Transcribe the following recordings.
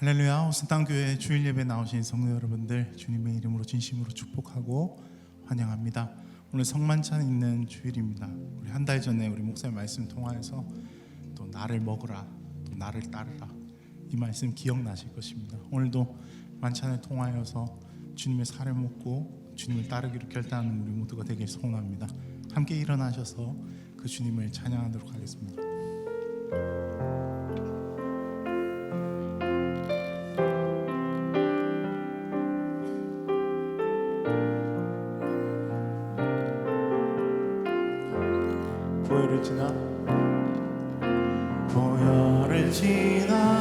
할렐루야 호스탄교회 주일 예배 나오신 성도 여러분들 주님의 이름으로 진심으로 축복하고 환영합니다. 오늘 성만찬 있는 주일입니다. 우리 한 달 전에 우리 목사님 말씀 통하여서 또 나를 먹으라 또 나를 따르라 이 말씀 기억나실 것입니다. 오늘도 만찬을 통하여서 주님의 살을 먹고 주님을 따르기로 결단하는 우리 모두가 되길 소원합니다. 함께 일어나셔서 그 주님을 찬양하도록 하겠습니다. 보혈을 지나? 보혈을 지나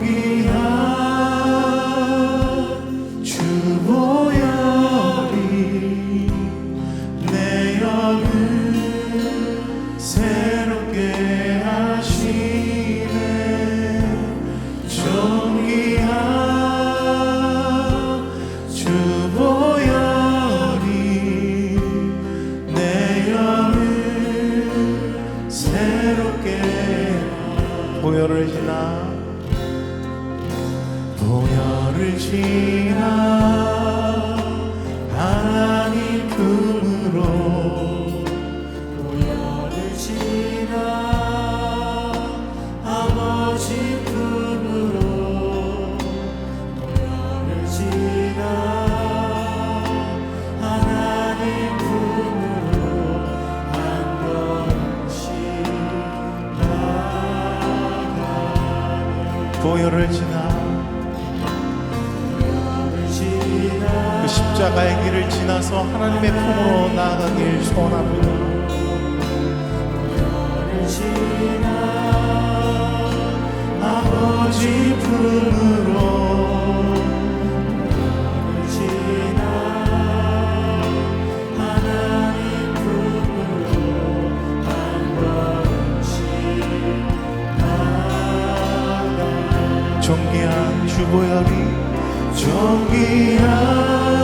존 보혈을 지나 그 십자가의 길을 지나서 하나님의 품으로 나아가길 소원합니다. 아버지 품으로 하나님 품으로 한 걸음씩 존귀한 주보혈이 존귀한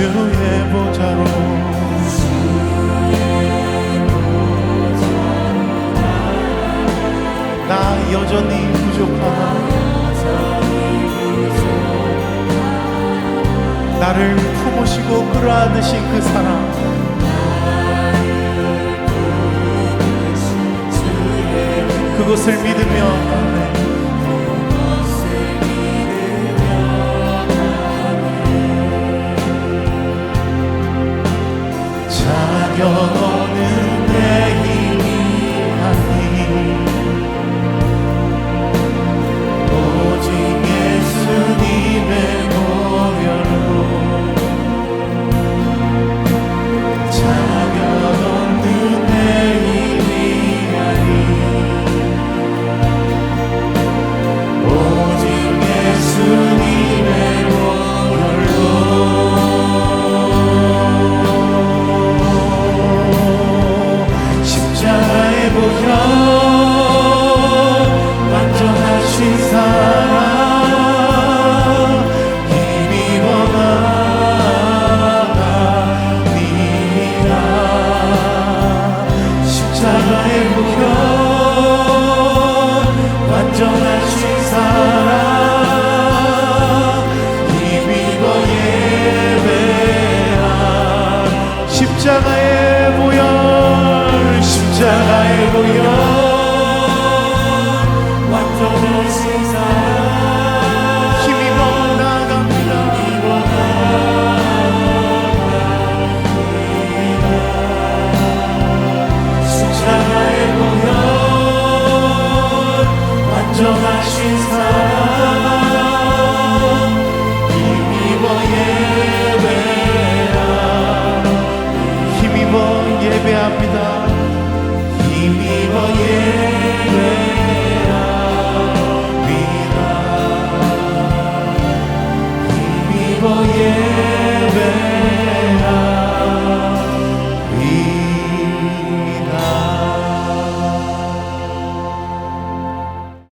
주의 보좌로. 나 여전히 부족한 나를 품으시고 끌어안으신 그 사랑 그것을 믿으며 Canaya